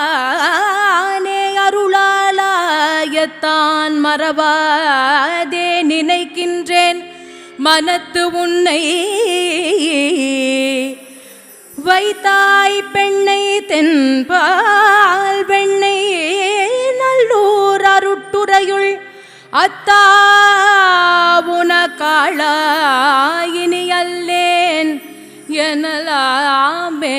எம்மானே அருளாலாயத்தான் மறவாதே நினைக்கின்றேன் மனத்து உன்னை. வைத்தாய் பெண்ணை தென்பால் வெண்ணை நல்லூர் அருட்டுறையுள் அத்தா உனக்காளாயினி அல்லேன் எனலாமே